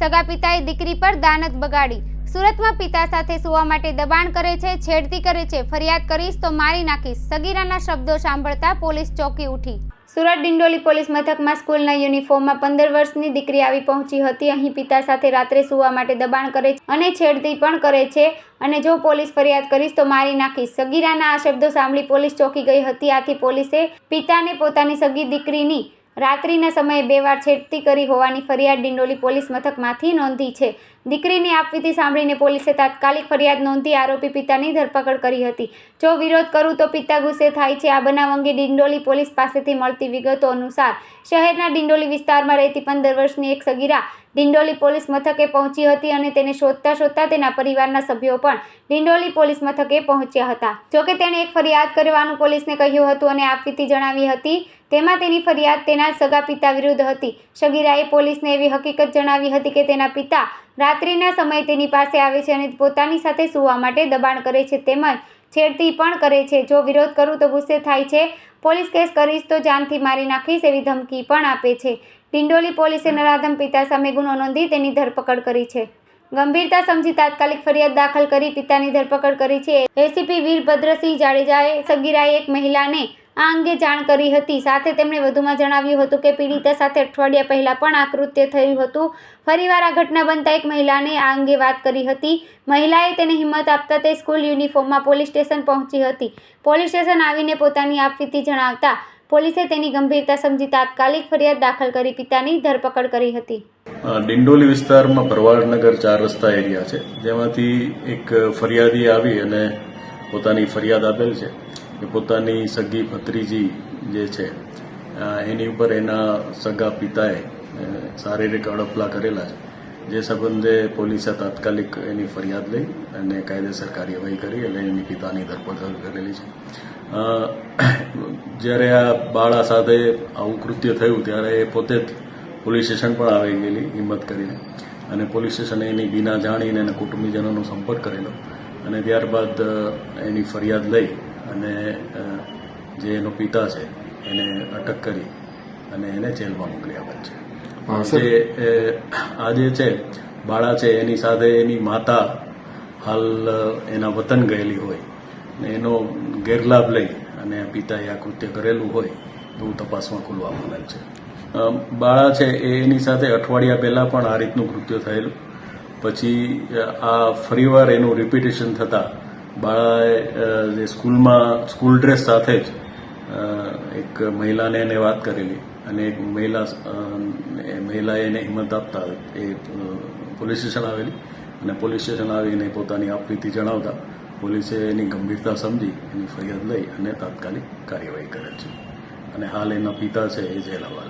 સગા પિતાએ દીકરી પર દાનત બગાડી. સુરતમાં પિતા સાથે સુવા માટે દબાણ કરે છે, છેડતી કરે છે, ફરિયાદ કરીશ તો મારી નાખીશ. સગીરાના શબ્દો સાંભળતા પોલીસ ચોકી ઉઠી. સુરત ડિંડોલી પોલીસ મથકમાં સ્કૂલના યુનિફોર્મમાં પંદર વર્ષની દીકરી આવી પહોંચી હતી. અહીં પિતા સાથે રાત્રે સુવા માટે દબાણ કરે છે અને છેડતી પણ કરે છે. અને જો પોલીસ ફરિયાદ કરીશ તો મારી નાખીશ. સગીરાના આ શબ્દો સાંભળી પોલીસ ચોકી ગઈ હતી. આથી પોલીસે પિતાને પોતાની સગી દીકરીની રાત્રિના સમયે બે વાર છેડતી કરી હોવાની ફરિયાદ ડિંડોલી પોલીસ મથકમાંથી નોંધી છે. દીકરીની આપવીતી સાંભળીને પોલીસે તાત્કાલિક ફરિયાદ નોંધી આરોપી પિતાની ધરપકડ કરી હતી. જો વિરોધ કરું તો પિતા ગુસ્સે થાય છે. આ બનાવ અંગે ડિંડોલી પોલીસ પાસેથી મળતી વિગતો અનુસાર શહેરના ડિંડોલી વિસ્તારમાં રહેતી પંદર વર્ષની એક સગીરા ડિંડોલી પોલીસ મથકે પહોંચી હતી અને તેને શોધતા શોધતા તેના પરિવારના સભ્યો પણ ડિંડોલી પોલીસ મથકે પહોંચ્યા હતા. જોકે તેણે એક ફરિયાદ કરવાનું પોલીસને કહ્યું હતું અને આપવીતી જણાવી હતી. તેમાં તેની ફરિયાદ તેના સગા પિતા વિરુદ્ધ હતી. સગીરાએ પોલીસને એવી હકીકત જણાવી હતી કે તેના પિતા રાત્રિના સમયે તેની પાસે આવે છે અને પોતાની સાથે સૂવા માટે દબાણ કરે છે તેમજ છેડતી પણ કરે છે. જો વિરોધ કરું તો ગુસ્સે થાય છે. પોલીસ કેસ કરીશ તો જાનથી મારી નાખીશ એવી ધમકી પણ આપે છે. ડિંડોલી પોલીસે નરાધમ પિતા સામે ગુનો નોંધી તેની ધરપકડ કરી છે. ગંભીરતા સમજી તાત્કાલિક ફરિયાદ દાખલ કરી પિતાની ધરપકડ કરી છે. એસીપી વીરભદ્રસિંહ જાડેજાએ સગીરાએ એક મહિલાને આ અંગે જાણ કરી હતી. સાથે તેમણે વધુમાં જણાવ્યું હતું કે પીડિતા સાથે અઠવાડિયા પહેલાં પણ આ કૃત્ય થયું હતું. ફરીવાર આ ઘટના બનતા એક મહિલાને આ અંગે વાત કરી હતી. મહિલાએ તેને હિંમત આપતા તે સ્કૂલ યુનિફોર્મમાં પોલીસ સ્ટેશન પહોંચી હતી. પોલીસ સ્ટેશન આવીને પોતાની આપવીતી જણાવતા પોલીસે તેની ગંભીરતા સમજી તાત્કાલિક ફરિયાદ દાખલ કરી પિતાની ધરપકડ કરી હતી. ડિંડોલી વિસ્તારમાં ભરવાડનગર ચાર રસ્તા એરિયા છે. જેમાંથી એક ફરિયાદી આવી અને પોતાની ફરિયાદ આપેલ છે. કે પોતાની સગી ભત્રીજી જે છે એની ઉપર એના સગા પિતાએ શારીરિક અડપલા કરેલા છે. જે સંબંધે પોલીસે તાત્કાલિક એની ફરિયાદ લઈ અને કાયદેસર કાર્યવાહી કરી અને એની પિતાની ધરપકડ કરેલી છે. જ્યારે આ બાળા સાથે આવું કૃત્ય થયું, ત્યારે એ પોતે જ પોલીસ સ્ટેશન પણ આવી ગયેલી, હિંમત કરીને. અને પોલીસ સ્ટેશને એની વિના જાણીને એના કુટુંબીજનોનો સંપર્ક કરેલો. અને ત્યારબાદ એની ફરિયાદ લઈ અને જે એનો પિતા છે એને અટક કરી અને એને જેલમાં મોકલી આપે છે જે આ જે છે બાળા છે એની સાથે એની માતા હાલ એના વતન ગયેલી હોય ને એનો ગેરલાભ લઈ અને પિતાએ આ કૃત્ય કરેલું હોય એવું તપાસમાં ખુલવા આવેલ છે. બાળા છે એ એની સાથે અઠવાડિયા પહેલાં પણ આ રીતનું કૃત્ય થયેલું. પછી આ ફરીવાર એનું રિપીટેશન થતાં બાળાએ જે સ્કૂલમાં, સ્કૂલ ડ્રેસ સાથે જ એક મહિલાને એને વાત કરેલી. અને એક મહિલા મહિલાએ એને હિંમત આપતા એ પોલીસ સ્ટેશન આવેલી. અને પોલીસ સ્ટેશન આવીને પોતાની આપવીતી જણાવતા પોલીસે એની ગંભીરતા સમજી, એની ફરિયાદ લઈ અને તાત્કાલિક કાર્યવાહી કરેલ છે. અને હાલ એના પિતા છે એ જેલ હવાલે.